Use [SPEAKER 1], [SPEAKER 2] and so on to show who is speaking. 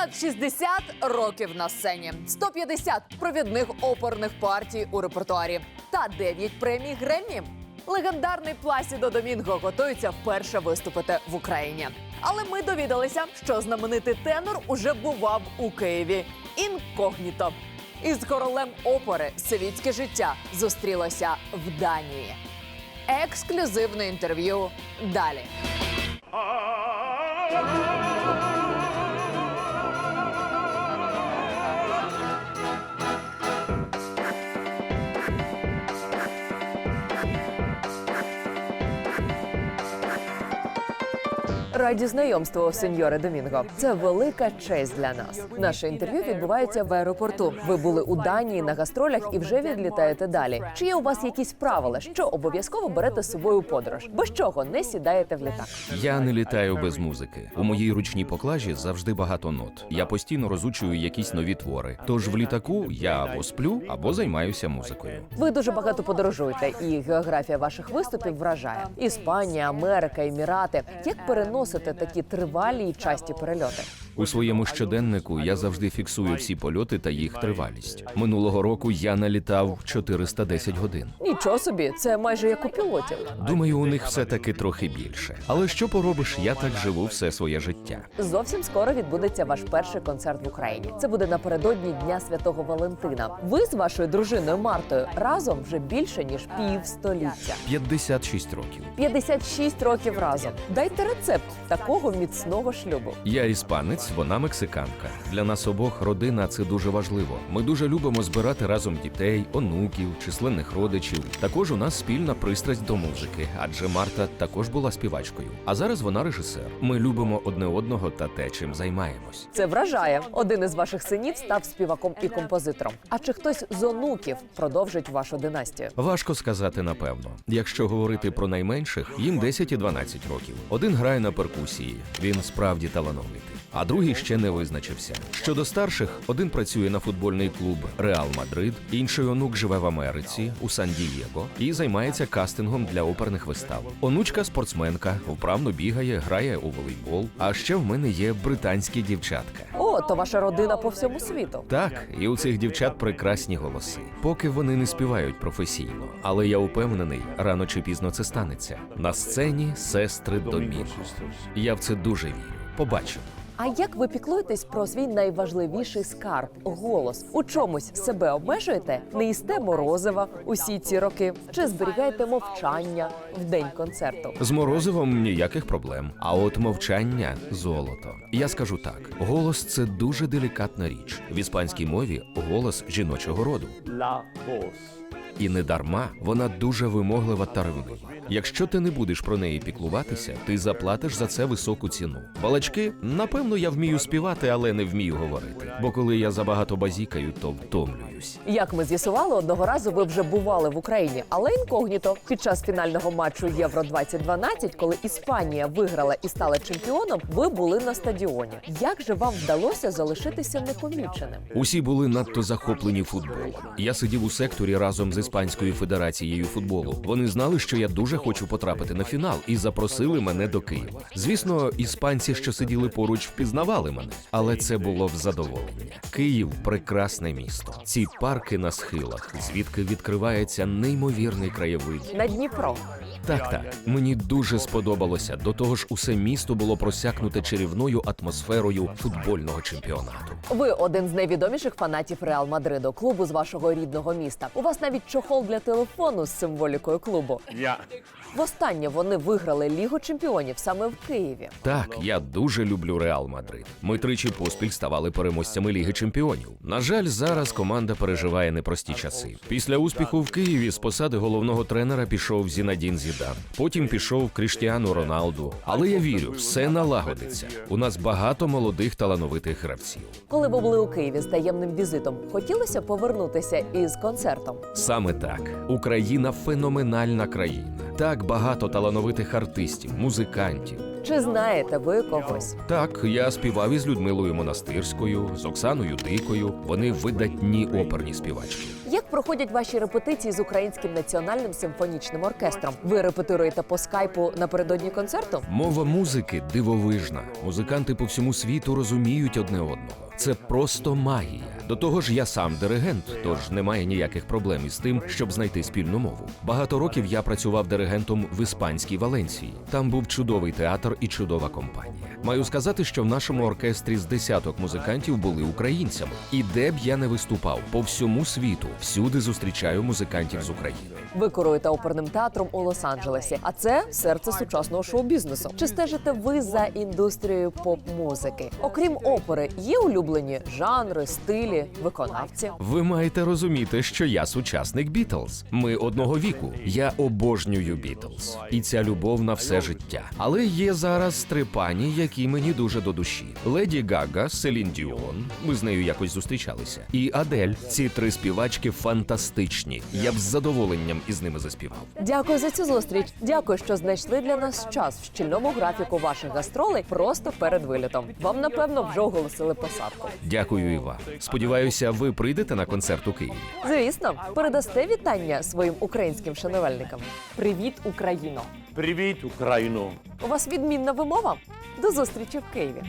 [SPEAKER 1] Понад 60 років на сцені, 150 провідних оперних партій у репертуарі та 9 премій Греммі. Легендарний Пласідо Домінго готується вперше виступити в Україні. Але ми довідалися, що знаменитий тенор уже бував у Києві інкогніто. Із королем опери світське життя зустрілося в Данії. Ексклюзивне інтерв'ю далі. Раді знайомству, сеньоре Домінго. Це велика честь для нас. Наше інтерв'ю відбувається в аеропорту. Ви були у Данії на гастролях і вже відлітаєте далі. Чи є у вас якісь правила, що обов'язково берете з собою у подорож? Без чого не сідаєте в літак?
[SPEAKER 2] Я не літаю без музики. У моїй ручній поклажі завжди багато нот. Я постійно розучую якісь нові твори. Тож в літаку я або сплю, або займаюся музикою.
[SPEAKER 1] Ви дуже багато подорожуєте, і географія ваших виступів вражає: Іспанія, Америка, Емірати. Як переносите такі тривалі і часті перельоти?
[SPEAKER 2] У своєму щоденнику я завжди фіксую всі польоти та їх тривалість. Минулого року я налітав 410 годин.
[SPEAKER 1] Нічого собі, це майже як у пілотів.
[SPEAKER 2] Думаю, у них все таки трохи більше. Але що поробиш, я так живу все своє життя.
[SPEAKER 1] Зовсім скоро відбудеться ваш перший концерт в Україні. Це буде напередодні Дня Святого Валентина. Ви з вашою дружиною Мартою разом вже більше ніж півстоліття.
[SPEAKER 2] 56 років.
[SPEAKER 1] 56 років разом. Дайте рецепт такого міцного шлюбу.
[SPEAKER 2] Я іспанець, вона мексиканка. Для нас обох родина це дуже важливо. Ми дуже любимо збирати разом дітей, онуків, численних родичів. Також у нас спільна пристрасть до музики, адже Марта також була співачкою. А зараз вона режисер. Ми любимо одне одного та те, чим займаємось.
[SPEAKER 1] Це вражає. Один із ваших синів став співаком і композитором. А чи хтось з онуків продовжить вашу династію?
[SPEAKER 2] Важко сказати напевно. Якщо говорити про найменших, їм 10 і 12 років. Один грає на перкусії, він справді талановитий. А другий ще не визначився. Щодо старших, один працює на футбольний клуб Реал Мадрид, інший онук живе в Америці у Сан-Дієго і займається кастингом для оперних вистав. Онучка спортсменка, вправно бігає, грає у волейбол. А ще в мене є британські дівчатка.
[SPEAKER 1] О, то ваша родина по всьому світу.
[SPEAKER 2] Так, і у цих дівчат прекрасні голоси. Поки вони не співають професійно, але я упевнений, рано чи пізно це станеться. На сцені сестри Домінго. Я в це дуже вірю. Побачимо.
[SPEAKER 1] А як ви піклуєтесь про свій найважливіший скарб голос? У чомусь себе обмежуєте? Не їсте морозива усі ці роки? Чи зберігаєте мовчання в день концерту?
[SPEAKER 2] З морозивом ніяких проблем. А от мовчання золото. Я скажу так: голос це дуже делікатна річ. В іспанській мові голос жіночого роду.
[SPEAKER 3] La voz.
[SPEAKER 2] І не дарма вона дуже вимоглива та ревнива. Якщо ти не будеш про неї піклуватися, ти заплатиш за це високу ціну. Балачки, напевно, я вмію співати, але не вмію говорити. Бо коли я забагато базікаю, то втомлююсь.
[SPEAKER 1] Як ми з'ясували, одного разу ви вже бували в Україні, але інкогніто під час фінального матчу Євро 2012 коли Іспанія виграла і стала чемпіоном, ви були на стадіоні. Як же вам вдалося залишитися непоміченим?
[SPEAKER 2] Усі були надто захоплені футболом. Я сидів у секторі разом з іспанською федерацією футболу. Вони знали, що я дуже хочу потрапити на фінал, і запросили мене до Києва. Звісно, іспанці, що сиділи поруч, впізнавали мене, але це було в задоволення. Київ прекрасне місто. Ці парки на схилах, звідки відкривається неймовірний краєвид.
[SPEAKER 1] На Дніпро.
[SPEAKER 2] Так, так, мені дуже сподобалося. До того ж, усе місто було просякнуте чарівною атмосферою футбольного чемпіонату.
[SPEAKER 1] Ви один з найвідоміших фанатів Реал Мадриду, клубу з вашого рідного міста. У вас навіть чохол для телефону з символікою клубу.
[SPEAKER 3] Ja.
[SPEAKER 1] Востаннє вони виграли Лігу чемпіонів саме в Києві.
[SPEAKER 2] Так, я дуже люблю Реал Мадрид. Ми тричі поспіль ставали переможцями Ліги Чемпіонів. На жаль, зараз команда переживає непрості часи. Після успіху в Києві з посади головного тренера пішов Зінадін Зідан. Потім пішов Кріштіану Роналду. Але я вірю, все налагодиться. У нас багато молодих талановитих гравців.
[SPEAKER 1] Коли ви були у Києві з таємним візитом, хотілося повернутися із концертом.
[SPEAKER 2] Саме так, Україна феноменальна країна. Так багато талановитих артистів, музикантів.
[SPEAKER 1] Чи знаєте ви когось?
[SPEAKER 2] Так, я співав із Людмилою Монастирською, з Оксаною Дикою. Вони видатні оперні співачки.
[SPEAKER 1] Як проходять ваші репетиції з українським національним симфонічним оркестром? Ви репетируєте по скайпу напередодні концерту?
[SPEAKER 2] Мова музики дивовижна. Музиканти по всьому світу розуміють одне одного. Це просто магія. До того ж, я сам диригент, тож немає ніяких проблем із тим, щоб знайти спільну мову. Багато років я працював диригентом в іспанській Валенції. Там був чудовий театр і чудова компанія. Маю сказати, що в нашому оркестрі з десяток музикантів були українцями. І де б я не виступав по всьому світу, всюди зустрічаю музикантів з України.
[SPEAKER 1] Ви керуєте оперним театром у Лос-Анджелесі, а це серце сучасного шоу-бізнесу. Чи стежите ви за індустрією поп-музики? Окрім опери, є улюблені жанри, стилі, виконавці?
[SPEAKER 2] Ви маєте розуміти, що я сучасник Бітлз. Ми одного віку. Я обожнюю Бітлз. І ця любов на все життя. Але є зараз три пані, які мені дуже до душі: Леді Гага, Селін Діон. Ми з нею якось зустрічалися. І Адель. Ці три співачки фантастичні. Я б з задоволенням із ними заспівав.
[SPEAKER 1] Дякую за цю зустріч. Дякую, що знайшли для нас час в щільному графіку ваших гастролей просто перед вилітом. Вам напевно вже оголосили посадку.
[SPEAKER 2] Дякую і вам. Сподіваюся, ви прийдете на концерт у Києві.
[SPEAKER 1] Звісно, передасте вітання своїм українським шанувальникам. Привіт, Україно!
[SPEAKER 3] Привіт, Україно!
[SPEAKER 1] У вас відмінна вимова. До зустрічі в Києві.